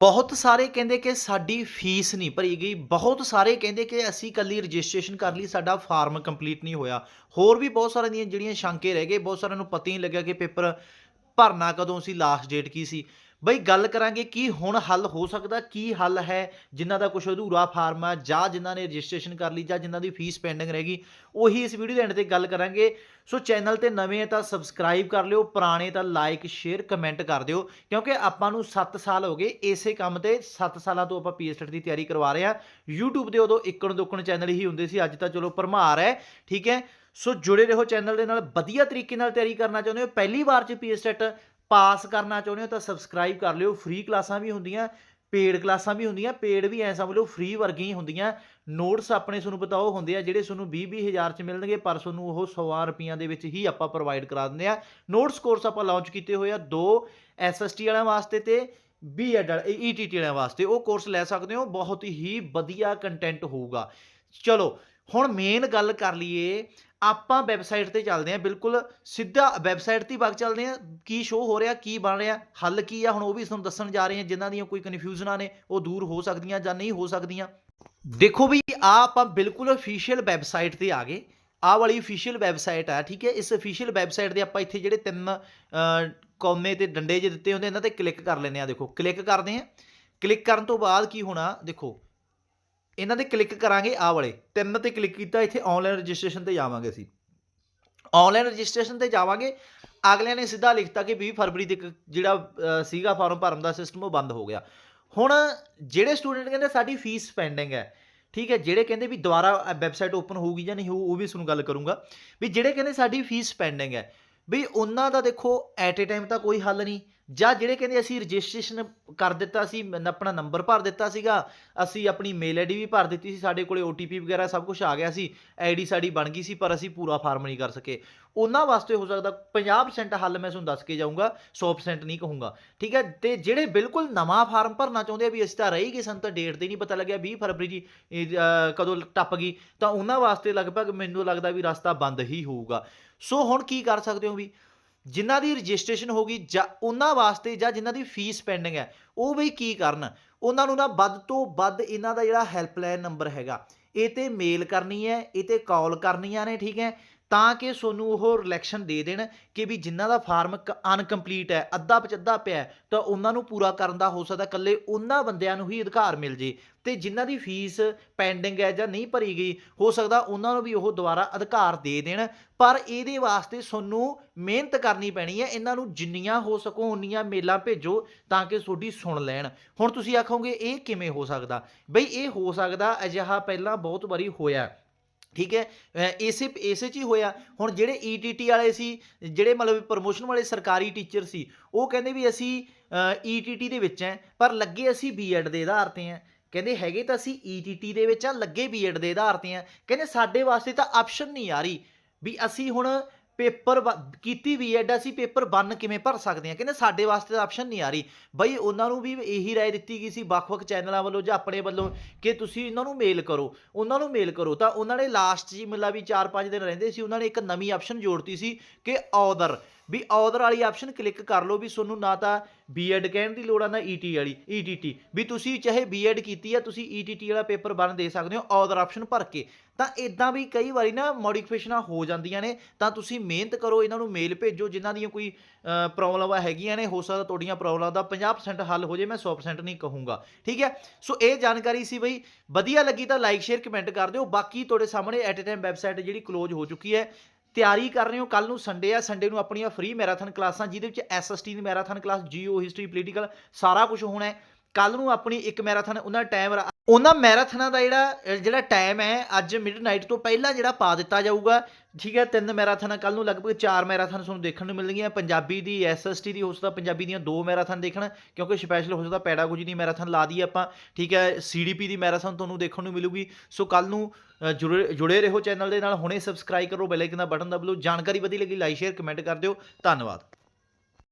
ਬਹੁਤ ਸਾਰੇ ਕਹਿੰਦੇ ਕਿ ਸਾਡੀ ਫੀਸ ਨਹੀਂ ਭਰੀ ਗਈ, ਬਹੁਤ ਸਾਰੇ ਕਹਿੰਦੇ ਕਿ ਅਸੀਂ ਕੱਲੀ ਰਜਿਸਟ੍ਰੇਸ਼ਨ ਕਰ ਲਈ, ਸਾਡਾ ਫਾਰਮ ਕੰਪਲੀਟ ਨਹੀਂ ਹੋਇਆ। ਹੋਰ ਵੀ ਬਹੁਤ ਸਾਰਿਆਂ ਦੀਆਂ ਜਿਹੜੀਆਂ ਸ਼ੰਕੇ ਰਹਿ ਗਏ, ਬਹੁਤ ਸਾਰਿਆਂ ਨੂੰ ਪਤਾ ਹੀ ਨਹੀਂ ਲੱਗਿਆ ਕਿ ਪੇਪਰ ਭਰਨਾ ਕਦੋਂ ਸੀ ਲਾਸਟ ਡੇਟ ਕੀ ਸੀ। ਬਈ ਗੱਲ ਕਰਾਂਗੇ ਕੀ ਹੁਣ ਹੱਲ ਹੋ ਸਕਦਾ, ਕੀ ਹੱਲ ਹੈ, ਜਿਨ੍ਹਾਂ ਦਾ ਕੁਝ ਅਧੂਰਾ ਫਾਰਮ ਆ, ਜਾਂ ਜਿਨ੍ਹਾਂ ਨੇ ਰਜਿਸਟ੍ਰੇਸ਼ਨ ਕਰ ਲਈ, ਜਾਂ ਜਿਨ੍ਹਾਂ ਦੀ ਫੀਸ ਪੈਂਡਿੰਗ ਰਹਿ ਗਈ, ਉਹੀ ਇਸ ਵੀਡੀਓ ਦੇ ਐਂਡ ਤੇ ਗੱਲ ਕਰਾਂਗੇ। ਸੋ ਚੈਨਲ ਤੇ ਨਵੇਂ ਤਾਂ ਸਬਸਕ੍ਰਾਈਬ ਕਰ ਲਿਓ, ਪੁਰਾਣੇ ਤਾਂ ਲਾਈਕ ਸ਼ੇਅਰ ਕਮੈਂਟ ਕਰ ਦਿਓ, ਕਿਉਂਕਿ ਆਪਾਂ ਨੂੰ 7 ਸਾਲ ਹੋ ਗਏ ਇਸੇ ਕੰਮ ਤੇ 7 ਸਾਲਾਂ ਤੋਂ ਆਪਾਂ ਪੀਐਸਟੈਟ ਦੀ ਤਿਆਰੀ ਕਰਵਾ ਰਹੇ ਹਾਂ YouTube ਦੇ ਉਦੋਂ ਇੱਕਣ ਦੁੱਕਣ ਚੈਨਲ ਹੀ ਹੁੰਦੇ ਸੀ, ਅੱਜ ਤਾਂ ਚਲੋ ਭਰਮਾਰ ਹੈ, ਠੀਕ ਹੈ? ਸੋ ਜੁੜੇ ਰਹੋ ਚੈਨਲ ਦੇ ਨਾਲ, ਵਧੀਆ ਤਰੀਕੇ ਨਾਲ ਤਿਆਰੀ ਕਰਨਾ ਚਾਹੁੰਦੇ ਹੋ, ਪਹਿਲੀ ਵਾਰ ਚ ਪੀਐਸਟੈਟ ਪਾਸ ਕਰਨਾ ਚਾਹੁੰਦੇ ਹੋ ਤਾਂ ਸਬਸਕ੍ਰਾਈਬ ਕਰ ਲਿਓ। ਫ੍ਰੀ ਕਲਾਸਾਂ ਵੀ ਹੁੰਦੀਆਂ ਪੇਡ ਕਲਾਸਾਂ ਵੀ ਹੁੰਦੀਆਂ ਪੇਡ ਵੀ ਐ ਸਮਝ ਲਓ ਫ੍ਰੀ ਵਰਗੀਆਂ ਹੀ ਹੁੰਦੀਆਂ। ਨੋਟਸ ਆਪਣੇ ਤੁਹਾਨੂੰ ਪਤਾ ਉਹ ਹੁੰਦੇ ਆ, ਜਿਹੜੇ ਤੁਹਾਨੂੰ 20 20 ਹਜ਼ਾਰ ਚ ਮਿਲਣਗੇ, ਪਰ ਤੁਹਾਨੂੰ ਉਹ 100 ਰੁਪਈਆਂ ਦੇ ਵਿੱਚ ਹੀ ਆਪਾਂ ਪ੍ਰੋਵਾਈਡ ਕਰਾ ਦਿੰਦੇ ਆ। ਨੋਟਸ ਕੋਰਸ ਆਪਾਂ ਲਾਂਚ ਕੀਤੇ ਹੋਏ ਆ ਦੋ ਐਸਐਸਟੀ ਵਾਲਿਆਂ ਵਾਸਤੇ ਤੇ ਬੀਐਡ ਈਟੀਟੀ ਵਾਲਿਆਂ ਵਾਸਤੇ। ਉਹ ਕੋਰਸ ਲੈ ਸਕਦੇ ਹੋ, ਬਹੁਤ ਹੀ ਵਧੀਆ ਕੰਟੈਂਟ ਹੋਊਗਾ। ਚਲੋ ਹੁਣ ਮੇਨ ਗੱਲ ਕਰ ਲਈਏ ਆਪਾਂ ਵੈਬਸਾਈਟ ਤੇ ਚੱਲਦੇ ਹਾਂ ਬਿਲਕੁਲ ਸਿੱਧਾ ਵੈਬਸਾਈਟ ਤੇ ਹੀ ਵਗ ਚੱਲਦੇ ਹਾਂ ਕੀ ਸ਼ੋ ਹੋ ਰਿਹਾ ਕੀ ਬਣ ਰਿਹਾ ਹੱਲ ਕੀ ਆ ਹੁਣ ਉਹ ਵੀ ਤੁਹਾਨੂੰ ਦੱਸਣ ਜਾ ਰਹੇ ਹਾਂ ਜਿਨ੍ਹਾਂ ਦੀਆਂ ਕੋਈ ਕਨਫਿਊਜ਼ਨਾਂ ਨੇ ਉਹ ਦੂਰ ਹੋ ਸਕਦੀਆਂ ਜਾਂ ਨਹੀਂ ਹੋ ਸਕਦੀਆਂ। ਦੇਖੋ ਵੀ ਆ ਆਪਾਂ ਬਿਲਕੁਲ ਅਫੀਸ਼ੀਅਲ ਵੈਬਸਾਈਟ ਤੇ ਆ ਗਏ ਆਹ ਵਾਲੀ ਅਫੀਸ਼ੀਅਲ ਵੈਬਸਾਈਟ ਆ ਠੀਕ ਹੈ ਇਸ ਅਫੀਸ਼ੀਅਲ ਵੈਬਸਾਈਟ ਦੇ ਆਪਾਂ ਇੱਥੇ ਜਿਹੜੇ ਤਿੰਨ ਅਹ, ਕੌਮੇ ਤੇ ਡੰਡੇ ਜੇ ਦਿੱਤੇ ਹੁੰਦੇ ਇਹਨਾਂ ਤੇ ਕਲਿੱਕ ਕਰ ਲੈਂਦੇ ਆ ਦੇਖੋ ਕਲਿੱਕ ਕਰਦੇ ਆ ਕਲਿੱਕ ਕਰਨ ਤੋਂ ਬਾਅਦ ਕੀ ਹੋਣਾ ਦੇਖੋ ਇਹਨਾਂ ਤੇ ਕਲਿੱਕ ਕਰਾਂਗੇ ਆਹ ਵਾਲੇ। ਤਿੰਨ ਤੇ ਕਲਿੱਕ ਕੀਤਾ, ਇੱਥੇ ਆਨਲਾਈਨ ਰਜਿਸਟ੍ਰੇਸ਼ਨ ਤੇ ਜਾਵਾਂਗੇ ਅਸੀਂ। ਆਨਲਾਈਨ ਰਜਿਸਟ੍ਰੇਸ਼ਨ ਤੇ ਜਾਵਾਂਗੇ, ਅਗਲਿਆਂ ਨੇ ਸਿੱਧਾ ਲਿਖਤਾ ਕਿ 20 ਫਰਵਰੀ ਤੱਕ ਜਿਹੜਾ ਸੀਗਾ ਫਾਰਮ ਭਰਨ ਦਾ ਸਿਸਟਮ ਉਹ ਬੰਦ ਹੋ ਗਿਆ। ਹੁਣ ਜਿਹੜੇ ਸਟੂਡੈਂਟ ਕਹਿੰਦੇ ਸਾਡੀ ਫੀਸ ਪੈਂਡਿੰਗ ਹੈ, ਠੀਕ ਹੈ, ਜਿਹੜੇ ਕਹਿੰਦੇ ਵੀ ਦੁਬਾਰਾ ਵੈਬਸਾਈਟ ਓਪਨ ਹੋਊਗੀ ਜਾਂ ਨਹੀਂ ਹੋਊ, ਉਹ ਵੀ ਤੁਹਾਨੂੰ ਗੱਲ ਕਰੂੰਗਾ। ਵੀ ਜਿਹੜੇ ਕਹਿੰਦੇ ਸਾਡੀ ਫੀਸ ਪੈਂਡਿੰਗ ਹੈ, ਵੀ ਉਹਨਾਂ ਦਾ ਦੇਖੋ ਐਟ ਏ ਟਾਈਮ ਤਾਂ ਕੋਈ ਹੱਲ ਨਹੀਂ। ਜਾਂ ਜਿਹੜੇ ਕਹਿੰਦੇ ਅਸੀਂ ਰਜਿਸਟ੍ਰੇਸ਼ਨ ਕਰ ਦਿੱਤਾ ਸੀ ਆਪਣਾ ਨੰਬਰ ਭਰ ਦਿੱਤਾ ਸੀਗਾ, ਅਸੀਂ ਆਪਣੀ ਮੇਲ ਆਈਡੀ ਵੀ ਭਰ ਦਿੱਤੀ ਸੀ, ਸਾਡੇ ਕੋਲੇ OTP ਵਗੈਰਾ ਸਭ ਕੁਝ ਆ ਗਿਆ ਸੀ ਆਈਡੀ ਸਾਡੀ ਬਣ ਗਈ ਸੀ, ਪਰ ਅਸੀਂ ਪੂਰਾ ਫਾਰਮ ਨਹੀਂ ਕਰ ਸਕੇ। ਉਹਨਾਂ ਵਾਸਤੇ ਹੋ ਸਕਦਾ 50% ਹੱਲ ਮੈਂ ਤੁਹਾਨੂੰ ਦੱਸ ਕੇ ਜਾਊਂਗਾ 100% ਨਹੀਂ ਕਹੂੰਗਾ, ਠੀਕ ਹੈ? ਤੇ ਜਿਹੜੇ ਬਿਲਕੁਲ ਨਵਾਂ ਫਾਰਮ ਭਰਨਾ ਚਾਹੁੰਦੇ ਆ ਵੀ ਅਸੀਂ ਤਾਂ ਰਹੀ ਗਏ ਸਾਨੂੰ, ਤਾਂ ਡੇਟ ਤੇ ਨਹੀਂ ਪਤਾ ਲੱਗਿਆ 20 ਫਰਵਰੀ ਜੀ ਕਦੋਂ ਟੱਪ ਗਈ, ਤਾਂ ਉਹਨਾਂ ਵਾਸਤੇ ਲਗਭਗ ਮੈਨੂੰ ਲੱਗਦਾ ਵੀ ਰਸਤਾ ਬੰਦ ਹੀ ਹੋਊਗਾ। ਸੋ ਹੁਣ ਕੀ ਕਰ ਸਕਦੇ ਹੋ ਵੀ? ਜਿਨ੍ਹਾਂ ਦੀ ਰਜਿਸਟ੍ਰੇਸ਼ਨ ਹੋ ਗਈ ਜਾਂ ਉਹਨਾਂ ਵਾਸਤੇ ਜਾਂ ਜਿਨ੍ਹਾਂ ਦੀ ਫੀਸ ਪੈਂਡਿੰਗ ਹੈ, ਉਹ ਬਈ ਕੀ ਕਰਨ? ਉਹਨਾਂ ਨੂੰ ਨਾ ਵੱਧ ਤੋਂ ਵੱਧ ਇਹਨਾਂ ਦਾ ਜਿਹੜਾ ਹੈਲਪਲਾਈਨ ਨੰਬਰ ਹੈਗਾ, ਇਹ ਤੇ ਮੇਲ ਕਰਨੀ ਹੈ, ਇਹ ਤੇ ਕਾਲ ਕਰਨੀਆਂ ਨੇ, ਠੀਕ ਹੈ? ਤਾਂ ਕਿ ਤੁਹਾਨੂੰ ਉਹ ਰਿਲੈਕਸ਼ਨ ਦੇ ਦੇਣ ਕਿ ਵੀ ਜਿਨ੍ਹਾਂ ਦਾ ਫਾਰਮ ਅਨਕੰਪਲੀਟ ਹੈ, ਅੱਧਾ ਪਚੱਧਾ ਪਿਆ ਤਾਂ ਉਹਨਾਂ ਨੂੰ ਪੂਰਾ ਕਰਨ ਦਾ ਹੋ ਸਕਦਾ ਇਕੱਲੇ ਉਹਨਾਂ ਬੰਦਿਆਂ ਨੂੰ ਹੀ ਅਧਿਕਾਰ ਮਿਲ ਜੇ। ਤੇ ਜਿਨ੍ਹਾਂ ਦੀ ਫੀਸ ਪੈਂਡਿੰਗ ਹੈ ਜਾਂ ਨਹੀਂ ਭਰੀ ਗਈ, ਹੋ ਸਕਦਾ ਉਹਨਾਂ ਨੂੰ ਵੀ ਉਹ ਦੁਬਾਰਾ ਅਧਿਕਾਰ ਦੇ ਦੇਣ। ਪਰ ਇਹਦੇ ਵਾਸਤੇ ਤੁਹਾਨੂੰ ਮਿਹਨਤ ਕਰਨੀ ਪੈਣੀ ਹੈ, ਇਹਨਾਂ ਨੂੰ ਜਿੰਨੀਆਂ ਹੋ ਸਕੋ ਉਨੀਆਂ ਮੇਲਾਂ ਭੇਜੋ ਤਾਂ ਕਿ ਤੁਹਾਡੀ ਸੁਣ ਲੈਣ। ਹੁਣ ਤੁਸੀਂ ਆਖੋਗੇ, ਇਹ ਕਿਵੇਂ ਹੋ ਸਕਦਾ? ਬਈ ਇਹ ਹੋ ਸਕਦਾ ਅਜਿਹਾ ਪਹਿਲਾਂ ਬਹੁਤ ਵਾਰੀ ਹੋਇਆ। ਠੀਕ ਹੈ? ਇਸੇ ਇਸੇ ਚ ਹੀ ਹੋਇਆ। ਹੁਣ ਜਿਹੜੇ ਈਟੀਟੀ ਵਾਲੇ ਸੀ, ਜਿਹੜੇ ਮਤਲਬ ਪ੍ਰੋਮੋਸ਼ਨ ਵਾਲੇ ਸਰਕਾਰੀ ਟੀਚਰ ਸੀ, ਉਹ ਕਹਿੰਦੇ ਵੀ ਅਸੀਂ ਈਟੀਟੀ ਦੇ ਵਿੱਚ ਹੈ, ਪਰ ਲੱਗੇ ਅਸੀਂ ਬੀਐਡ ਦੇ ਆਧਾਰ ਤੇ ਹੈ। ਕਹਿੰਦੇ ਹੈਗੇ ਤਾਂ ਅਸੀਂ ਈਟੀਟੀ ਦੇ ਵਿੱਚ ਆ, ਲੱਗੇ ਬੀਐਡ ਦੇ ਆਧਾਰ ਤੇ ਆ ਕਹਿੰਦੇ ਸਾਡੇ ਵਾਸਤੇ ਤਾਂ ਆਪਸ਼ਨ ਨਹੀਂ ਆ ਰਹੀ ਵੀ ਅਸੀਂ ਹੁਣ ਪੇਪਰ ਕੀਤੀ ਵੀ ਐਡ ਅਸੀਂ ਪੇਪਰ ਬੰਨ ਕਿਵੇਂ ਭਰ ਸਕਦੇ ਆ? ਕਹਿੰਦੇ ਸਾਡੇ ਵਾਸਤੇ ਤਾਂ ਆਪਸ਼ਨ ਨਹੀਂ ਆ ਰਹੀ। ਬਈ ਉਹਨਾਂ ਨੂੰ ਵੀ ਇਹੀ ਰਾਏ ਦਿੱਤੀ ਗਈ ਸੀ ਵੱਖ-ਵੱਖ ਚੈਨਲਾਂ ਵੱਲੋਂ ਜਾਂ ਆਪਣੇ ਵੱਲੋਂ ਕਿ ਤੁਸੀਂ ਇਹਨਾਂ ਨੂੰ ਮੇਲ ਕਰੋ। ਉਹਨਾਂ ਨੂੰ ਮੇਲ ਕਰੋ। ਤਾਂ ਉਹਨਾਂ ਨੇ ਲਾਸਟ ਜੀ ਮਤਲਬ ਵੀ 4-5 ਦਿਨ ਰਹਿੰਦੇ ਸੀ, ਉਹਨਾਂ ਨੇ ਇੱਕ ਨਵੀਂ ਆਪਸ਼ਨ ਜੋੜਤੀ ਸੀ ਕਿ ਆਦਰ ਵੀ ਆਦਰ ਵਾਲੀ ਆਪਸ਼ਨ ਕਲਿੱਕ ਕਰ ਲਓ ਵੀ ਤੁਹਾਨੂੰ ਨਾ ਤਾਂ ਬੀਐਡ ਕਹਿਣ ਦੀ ਲੋੜ ਆ, ਨਾ ਈਟੀ ਵਾਲੀ ਈਟੀਟੀ ਵੀ ਤੁਸੀਂ ਚਾਹੇ ਬੀਐਡ ਕੀਤੀ ਆ, ਤੁਸੀਂ ਈਟੀਟੀ ਵਾਲਾ ਪੇਪਰ ਬਣ ਦੇ ਸਕਦੇ ਹੋ ਆਦਰ ਆਪਸ਼ਨ ਭਰ ਕੇ। ਤਾਂ ਇਦਾਂ ਵੀ ਕਈ ਵਾਰੀ ਨਾ ਮੋਡੀਫਿਕੇਸ਼ਨਾਂ ਹੋ ਜਾਂਦੀਆਂ ਨੇ, ਤਾਂ ਤੁਸੀਂ ਮਿਹਨਤ ਕਰੋ, ਇਹਨਾਂ ਨੂੰ ਮੇਲ ਭੇਜੋ, ਜਿਨ੍ਹਾਂ ਦੀਆਂ ਕੋਈ ਪ੍ਰੋਬਲਮਾਂ ਹੈਗੀਆਂ ਨੇ, ਹੋ ਸਕਦਾ ਤੁਹਾਡੀਆਂ ਪ੍ਰੋਬਲਮ ਦਾ 50% ਹੱਲ ਹੋ ਜੇ ਮੈਂ 100% ਨਹੀਂ ਕਹੂੰਗਾ। ਠੀਕ ਹੈ? ਸੋ ਇਹ ਜਾਣਕਾਰੀ ਸੀ ਬਈ, ਵਧੀਆ ਲੱਗੀ ਤਾਂ ਲਾਈਕ ਸ਼ੇਅਰ ਕਮੈਂਟ ਕਰ ਦਿਓ। ਬਾਕੀ ਤੁਹਾਡੇ ਸਾਹਮਣੇ ਐਟ ਅ ਟਾਈਮ ਵੈਬਸਾਈਟ ਜਿਹੜੀ ਕਲੋਜ਼ ਹੋ ਚੁੱਕੀ ਹੈ। ਤਿਆਰੀ ਕਰ ਰਹੇ ਹੋ। ਕੱਲ ਨੂੰ ਸੰਡੇ ਆ। ਸੰਡੇ ਨੂੰ ਆਪਣੀਆਂ ਫ੍ਰੀ ਮੈਰਾਥਨ ਕਲਾਸਾਂ ਜਿਹਦੇ ਵਿੱਚ ਐਸਐਸਟੀ ਦੀ marathon class geo history political ਸਾਰਾ ਕੁਝ ਹੋਣਾ ਹੈ। ਕੱਲ ਨੂੰ ਆਪਣੀ ਇੱਕ ਮੈਰਾਥਨ, ਉਹਨਾਂ ਟਾਈਮ ਉਹਨਾਂ ਮੈਰਾਥਨਾਂ ਦਾ ਜਿਹੜਾ ਜਿਹੜਾ ਟਾਈਮ ਹੈ, ਅੱਜ ਮਿਡਨਾਈਟ ਤੋਂ ਪਹਿਲਾਂ ਜਿਹੜਾ ਪਾ ਦਿੱਤਾ ਜਾਊਗਾ, ਠੀਕ ਹੈ, ਤਿੰਨ ਮੈਰਾਥਨਾਂ ਕੱਲ ਨੂੰ ਲਗਭਗ ਚਾਰ ਮੈਰਾਥਨ ਤੁਹਾਨੂੰ ਦੇਖਣ ਨੂੰ ਮਿਲਣਗੀਆਂ, ਪੰਜਾਬੀ ਦੀ ਐਸਐਸਟੀ ਦੀ ਹੋ ਸਕਦਾ, ਪੰਜਾਬੀ ਦੀਆਂ ਦੋ ਮੈਰਾਥਨ ਦੇਖਣ, ਕਿਉਂਕਿ ਸਪੈਸ਼ਲ ਹੋ ਸਕਦਾ ਪੈਡਾਗੋਜੀ ਦੀ ਮੈਰਾਥਨ ਲਾ ਦੀ ਆਪਾਂ, ਠੀਕ ਹੈ ਸੀਡੀਪੀ ਦੀ ਮੈਰਾਥਨ ਤੁਹਾਨੂੰ ਦੇਖਣ ਨੂੰ ਮਿਲੂਗੀ, ਸੋ ਕੱਲ ਨੂੰ ਜੁੜੇ ਜੁੜੇ ਰਹੋ ਚੈਨਲ ਦੇ ਨਾਲ, ਹੁਣੇ ਸਬਸਕ੍ਰਾਈਬ ਕਰੋ ਬੈਲ ਆਈਕਨ ਦਾ ਬਟਨ ਦਬਾ ਲਓ ਜਾਣਕਾਰੀ ਵਧੀ ਲੱਗੀ ਲਾਈਕ ਸ਼ੇਅਰ ਕਮੈਂਟ ਕਰ ਦਿਓ, ਧੰਨਵਾਦ।